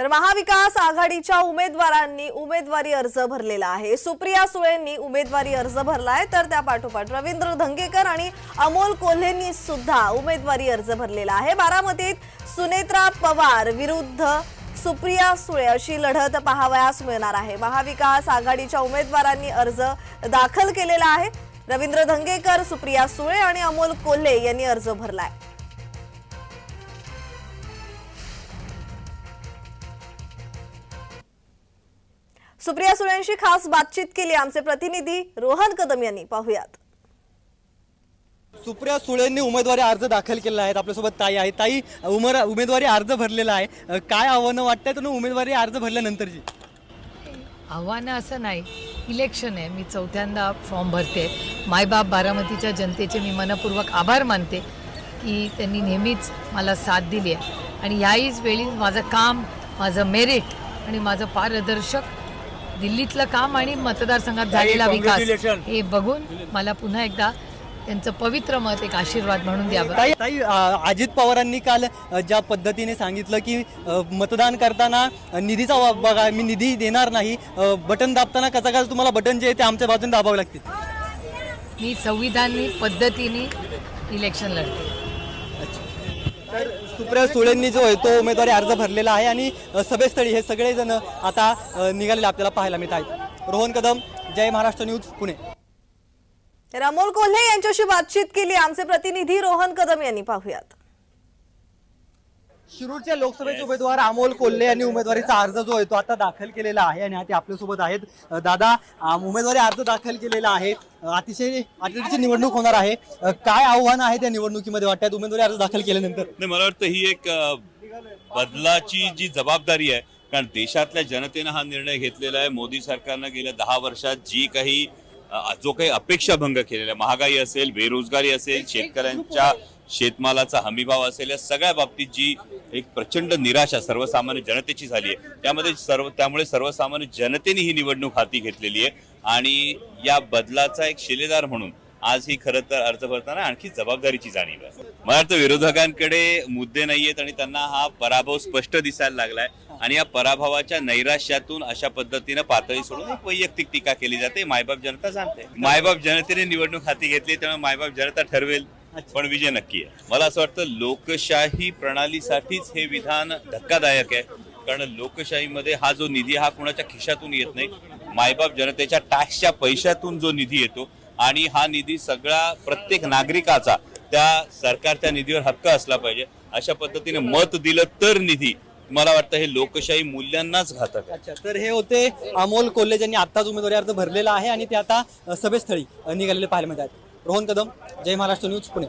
तर महाविकास आघाडीच्या उमेदवारांनी उमेदवारी अर्ज भरलेला आहे. सुप्रिया सुळेंनी उमेदवारी अर्ज भरलाय तर त्या पाठोपाठ रवींद्र धंगेकर आणि अमोल कोल्हेंनी सुद्धा उमेदवारी अर्ज भरलेला आहे. बारामतीत सुनेत्रा पवार विरुद्ध सुप्रिया सुळे अशी लढत पाहावयास मिळणार आहे. महाविकास आघाडीच्या उमेदवारांनी अर्ज दाखल केलेला आहे. रवींद्र धंगेकर सुप्रिया सुळे आणि अमोल कोल्हे यांनी अर्ज भरलाय. सुप्रिया सुळेंशी खास बातचीत केली. आमचे प्रतिनिधी रोहन कदम यांनी. पाहुयात. सुप्रिया सुळेंनी उमेदवारी अर्ज दाखल केला आहे. आपल्यासोबत ताई आहे. ताई उमर उमेदवारी अर्ज भरलेला आहे. काय आव्हानं वाटतंय? तुम्ही उमेदवारी अर्ज भरल्यानंतरची. आव्हानं असं नाही. इलेक्शन आहे. मी चौथ्यांदा फॉर्म भरते. मायबाप बारामतीच्या जनतेचे मी मनपूर्वक आभार मानते की त्यांनी नेहमीच मला साथ दिली आहे. आणि ह्याहीच वेळी माझं काम माझं मेरिट आणि माझं पारदर्शक दिल्लीतलं काम आणि मतदारसंघात झालेला विकास. हे बघून मला पुन्हा एकदा त्यांचं पवित्र मत एक आशीर्वाद म्हणून द्यावं. ताई अजित पवारांनी काल ज्या पद्धतीने सांगितलं की मतदान करताना निधीचा बघा मी निधी देणार नाही बटन दाबताना कसा कसा तुम्हाला बटन जे आहे ते आमच्या बाजूने दाबावे लागतील. मी संविधानिक पद्धतीने इलेक्शन लढते. सुप्रिया सुळेंनी जो आहे तो उमेदवारी अर्ज भरलेला आहे आणि सभेस्थळी हे सगळेजण आता निघालेले आपल्याला पाहायला मिळत आहेत. रोहन कदम जय महाराष्ट्र न्यूज पुणे. रामोल कोल्हे यांच्याशी बातचीत केली. आमचे प्रतिनिधी रोहन कदम यांनी पाहूयात. शिरूरच्या लोकसभेचे उमेदवार अमोल कोल्हे यांनी उमेदवारीचा अर्ज जो आहे तो आता दाखल केलेला आहे आणि ते आपल्यासोबत आहेत. अ, दादा उमेदवारी अर्ज दाखल केलेला आहे. अ, अतिशय निवडणूक होणार आहे. अ, काय आव्हान आहे त्या निवडणुकीमध्ये वाटतात उमेदवारी अर्ज दाखल केल्यानंतर. नाही मला वाटतं ही एक अ, बदलाची जी जबाबदारी आहे कारण देशातल्या जनतेनं हा निर्णय घेतलेला आहे. मोदी सरकारनं गेल्या दहा वर्षात जी काही अ, जो काही अपेक्षाभंग केलेला आहे महागाई असेल बेरोजगारी असेल शेतकऱ्यांच्या शेतमालाचा हमीभाव असेल या सगळ्या बाबतीत जी एक प्रचंड निराशा सर्वसामान्य जनतेची झाली आहे. त्यामध्ये सर्व त्यामुळे सर्वसामान्य जनतेने ही निवडणूक हाती घेतलेली आहे. आणि या बदलाचा एक शिलेदार म्हणून आज ही खरं तर अर्ज भरताना आणखी जबाबदारीची जाणीव आहे. मला वाटतं विरोधकांकडे मुद्दे नाही आहेत आणि त्यांना हा पराभव स्पष्ट दिसायला लागलाय. आणि या पराभवाच्या नैराश्यातून अशा पद्धतीनं पातळी सोडून एक वैयक्तिक टीका केली जाते. मायबाप जनता जाणते. मायबाप जनतेने निवडणूक हाती घेतली त्यामुळे मायबाप जनता ठरवेल. पण विजय नक्की आहे. मला असं वाटतं लोकशाही प्रणालीसाठीच हे विधान धक्कादायक आहे. कारण लोकशाहीमध्ये हा जो निधी हा कुणाच्या खिशातून येत नाही. मायबाप जनतेच्या टॅक्सच्या पैशातून जो निधी येतो आणि हा निधी सगळा प्रत्येक नागरिकाचा त्या सरकारच्या निधीवर हक्क असला पाहिजे. अशा पद्धतीने मत दिलं तर निधी. मला वाटतं हे लोकशाही मूल्यांनाच घातक अच्छा तर हे होते अमोल कोल्हे ज्यांनी आत्ताच उमेदवारी अर्ज भरलेला आहे आणि ते आता सभेस्थळी निघालेले पाहायला मिळत आहेत रोहन कदम जय महाराष्ट्र न्यूज पुणे.